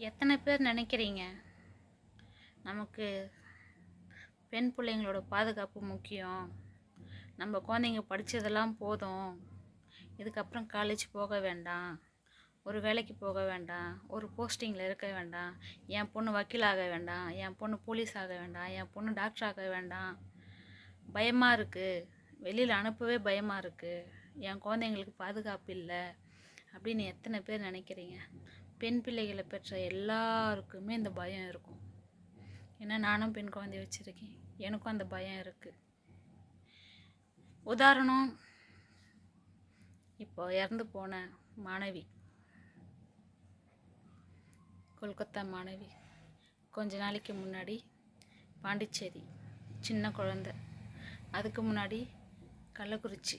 எத்தனை பேர் நினைக்கிறீங்க? நமக்கு பெண் பிள்ளைங்களோட பாதுகாப்பு முக்கியம். நம்ம குழந்தைங்க படித்ததெல்லாம் போதும். இதுக்கப்புறம் காலேஜ் போக வேண்டாம். ஒரு வேலைக்கு போக வேண்டாம். ஒரு போஸ்டிங்கில் இருக்க வேண்டாம். என் பொண்ணு வக்கீல் ஆக வேண்டாம். என் பொண்ணு போலீஸ் ஆக வேண்டாம். என் பொண்ணு டாக்டர் ஆக வேண்டாம். பயமாக இருக்குது வெளியில் அனுப்பவே பயமாக இருக்குது என் குழந்தைங்களுக்கு பாதுகாப்பு இல்லை. அப்படின்னு எத்தனை பேர் நினைக்கிறீங்க? பெண் பிள்ளைகளை பெற்ற எல்லாருக்குமே இந்த பயம் இருக்கும். ஏன்னா நானும் பெண் குழந்தை வச்சுருக்கேன். எனக்கும் அந்த பயம் இருக்குது உதாரணம் இப்போ இறந்து போன மாணவி கொல்கத்தா மாணவி கொஞ்ச நாளைக்கு முன்னாடி பாண்டிச்சேரி சின்ன குழந்த. அதுக்கு முன்னாடி கள்ளக்குறிச்சி.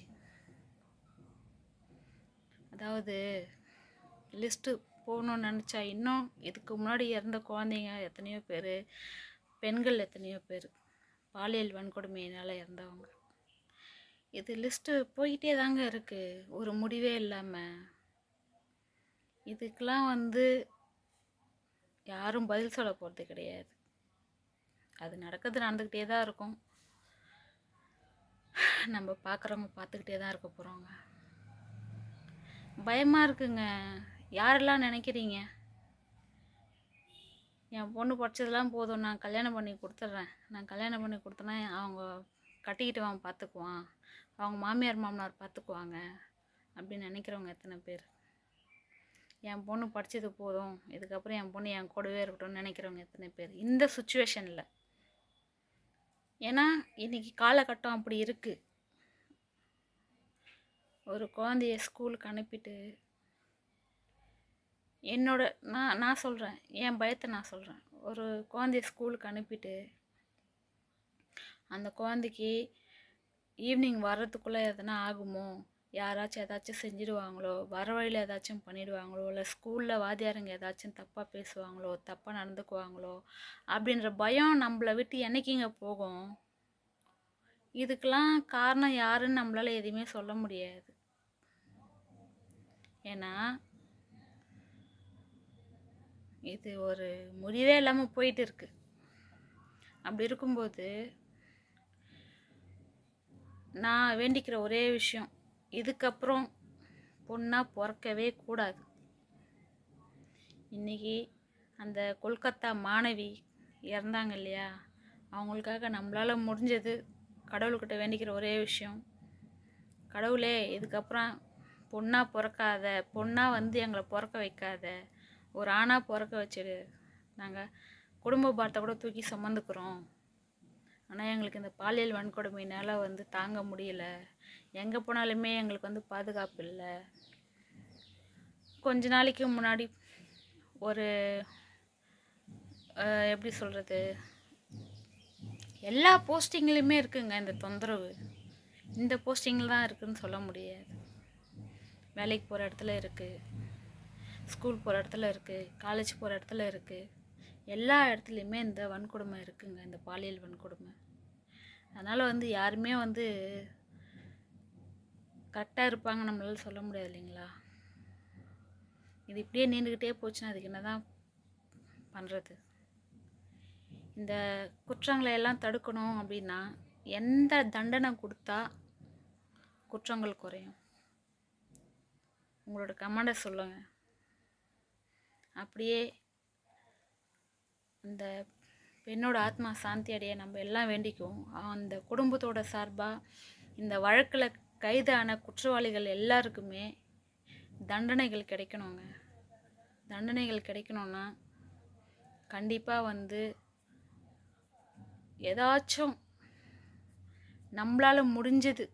அதாவது லிஸ்ட்டு போகணுன்னு நினச்சா இன்னும் இதுக்கு முன்னாடி இறந்த குழந்தைங்க எத்தனையோ பேர் பெண்கள் எத்தனையோ பேர் பாலியல் வன்கொடுமையினால் இறந்தவங்க. இது லிஸ்ட்டு போய்கிட்டே தாங்க இருக்குது ஒரு முடிவே இல்லாமல் இதுக்கெலாம் வந்து யாரும் பதில் சொல்ல போகிறது கிடையாது. அது நடக்கிறது நடந்துக்கிட்டே தான் இருக்கும். நம்ம பார்க்குறவங்க பார்த்துக்கிட்டே தான் இருக்க போகிறோங்க பயமாக இருக்குங்க. யாரெல்லாம் நினைக்கிறீங்க? என் பொண்ணு படித்ததெல்லாம் போதும். நான் கல்யாணம் பண்ணி கொடுத்துட்றேன். நான் கல்யாணம் பண்ணி கொடுத்தேன்னா அவங்க கட்டிக்கிட்டு அவன் பார்த்துக்குவான் அவங்க மாமியார் மாமனார் பார்த்துக்குவாங்க அப்படின்னு நினைக்கிறவங்க எத்தனை பேர்? என் பொண்ணு படித்தது போதும். இதுக்கப்புறம் என் பொண்ணு என் கூடவே இருக்கட்டும்னு நினைக்கிறவங்க எத்தனை பேர்? இந்த சுச்சுவேஷனில் ஏன்னா இன்றைக்கி காலகட்டம் அப்படி இருக்குது ஒரு குழந்தைய ஸ்கூலுக்கு அனுப்பிட்டு என்னோட நான் நான் சொல்கிறேன் என் பயத்தை நான் சொல்கிறேன் ஒரு குழந்தைய ஸ்கூலுக்கு அனுப்பிட்டு அந்த குழந்தைக்கு ஈவினிங் வர்றதுக்குள்ளே எதனா ஆகுமோ யாராச்சும் ஏதாச்சும் செஞ்சிடுவாங்களோ வர வழியில் ஏதாச்சும் பண்ணிடுவாங்களோ இல்லை ஸ்கூலில் வாத்தியாருங்க ஏதாச்சும் தப்பாக பேசுவாங்களோ தப்பாக நடந்துக்குவாங்களோ அப்படின்ற பயம் நம்மளை விட்டு என்னைக்குங்க போகும்? இதுக்கெல்லாம் காரணம் யாருன்னு நம்மளால் எதுவுமே சொல்ல முடியாது. ஏன்னா இது ஒரு முடிவே இல்லாமல் போயிட்டு இருக்கு. அப்படி இருக்கும்போது நான் வேண்டிக்கிற ஒரே விஷயம் இதுக்கப்புறம் பொண்ணாக பிறக்கவே கூடாது. இன்றைக்கி அந்த கொல்கத்தா மாணவி இறந்தாங்க இல்லையா? அவங்களுக்காக நம்மளால் முடிஞ்சது கடவுள்கிட்ட வேண்டிக்கிற ஒரே விஷயம். கடவுளே இதுக்கப்புறம் பொண்ணாக பிறக்காத பொண்ணாக வந்து எங்களை பிறக்க வைக்காத ஒரு ஆணாக பிறக்க வச்சிடு நாங்கள் குடும்ப பாரத்தை கூட தூக்கி சுமந்துக்கிறோம். ஆனால் எங்களுக்கு இந்த பாலியல் வன்கொடுமையினால் வந்து தாங்க முடியல. எங்கே போனாலுமே எங்களுக்கு வந்து பாதுகாப்பு இல்லை. கொஞ்ச நாளைக்கு முன்னாடி ஒரு எப்படி சொல்கிறது எல்லா போஸ்டிங்லேயுமே இருக்குங்க இந்த தொந்தரவு. இந்த போஸ்டிங்கில் தான் இருக்குதுன்னு சொல்ல முடியாது. வேலைக்கு போகிற இடத்துல இருக்குது ஸ்கூல் போகிற இடத்துல இருக்குது காலேஜ் போகிற இடத்துல இருக்குது எல்லா இடத்துலையுமே இந்த வன்கொடுமை இருக்குங்க இந்த பாலியல் வன்கொடுமை. அதனால் வந்து யாருமே வந்து கரெக்டாக இருப்பாங்க நம்மளால் சொல்ல முடியாது இல்லைங்களா? இது இப்படியே நீண்டுக்கிட்டே போச்சுன்னா அதுக்கு என்ன தான் பண்ணுறது இந்த குற்றங்களை எல்லாம் தடுக்கணும் அப்படின்னா எந்த தண்டனை கொடுத்தா குற்றங்கள் குறையும்? உங்களோட கமெண்டை சொல்லுங்கள் அப்படியே அந்த பெண்ணோட ஆத்மா சாந்தி அடைய நம்ம எல்லாம் வேண்டிக்குவோம். அந்த குடும்பத்தோட சார்பாக இந்த வழக்கில் கைதான குற்றவாளிகள் எல்லாருக்குமே தண்டனைகள் கிடைக்கணுங்க. தண்டனைகள் கிடைக்கணும்னா கண்டிப்பாக வந்து ஏதாச்சும் நம்மளால் முடிஞ்சது.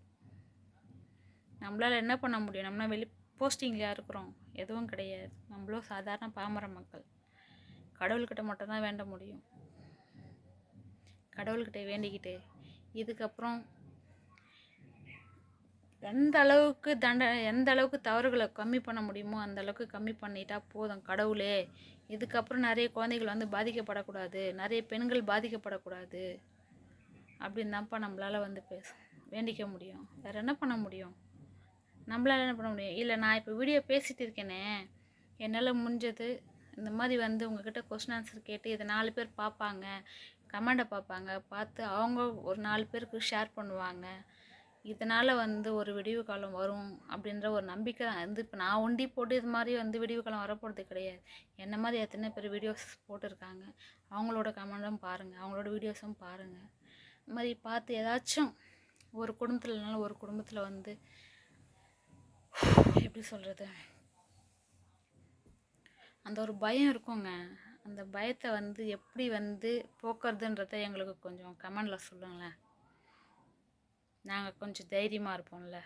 நம்மளால் என்ன பண்ண முடியும்? நம்மளால் வெளி போஸ்டிங்லையா இருக்கிறோம்? எதுவும் கிடையாது. நம்மளும் சாதாரண பாமர மக்கள். கடவுள்கிட்ட மட்டும்தான் வேண்ட முடியும். கடவுள்கிட்ட வேண்டிக்கிட்டு இதுக்கப்புறம் எந்த அளவுக்கு தண்ட எந்த அளவுக்கு தவறுகளை கம்மி பண்ண முடியுமோ அந்த அளவுக்கு கம்மி பண்ணிட்டா போதும் கடவுளே. இதுக்கப்புறம் நிறைய குழந்தைகள் வந்து பாதிக்கப்படக்கூடாது. நிறைய பெண்கள் பாதிக்கப்படக்கூடாது. அப்படின்னு தான்ப்பா நம்மளால் வந்து பேச வேண்டிக்க முடியும். வேறு என்ன பண்ண முடியும்? நம்மளால என்ன பண்ண முடியும்? இல்லை நான் இப்போ வீடியோ பேசிகிட்டு இருக்கேனே என்னால் முடிஞ்சது இந்த மாதிரி வந்து உங்ககிட்ட கொஸ்டின் ஆன்சர் கேட்டு இதை நாலு பேர் பார்ப்பாங்க கமெண்டை பார்ப்பாங்க பார்த்து அவங்க ஒரு நாலு பேருக்கு ஷேர் பண்ணுவாங்க. இதனால் வந்து ஒரு விடிவு காலம் வரும் அப்படின்ற ஒரு நம்பிக்கை தான். வந்து இப்போ நான் ஒண்டி போட்டு இது மாதிரி வந்து விடிவு காலம் வரப்போகிறது கிடையாது. என்ன மாதிரி எத்தனை பேர் வீடியோஸ் போட்டிருக்காங்க அவங்களோட கமெண்டும் பாருங்கள் அவங்களோட வீடியோஸும் பாருங்கள் இந்த மாதிரி பார்த்து ஏதாச்சும் ஒரு குடும்பத்தில் இல்லைனாலும் ஒரு குடும்பத்தில் வந்து எப்படி சொல்கிறது அந்த ஒரு பயம் இருக்குங்க. அந்த பயத்தை வந்து எப்படி வந்து போக்குறதுன்றத எங்களுக்கு கொஞ்சம் கமெண்டில் சொல்லுங்களேன். நாங்கள் கொஞ்சம் தைரியமாக இருப்போம்ல.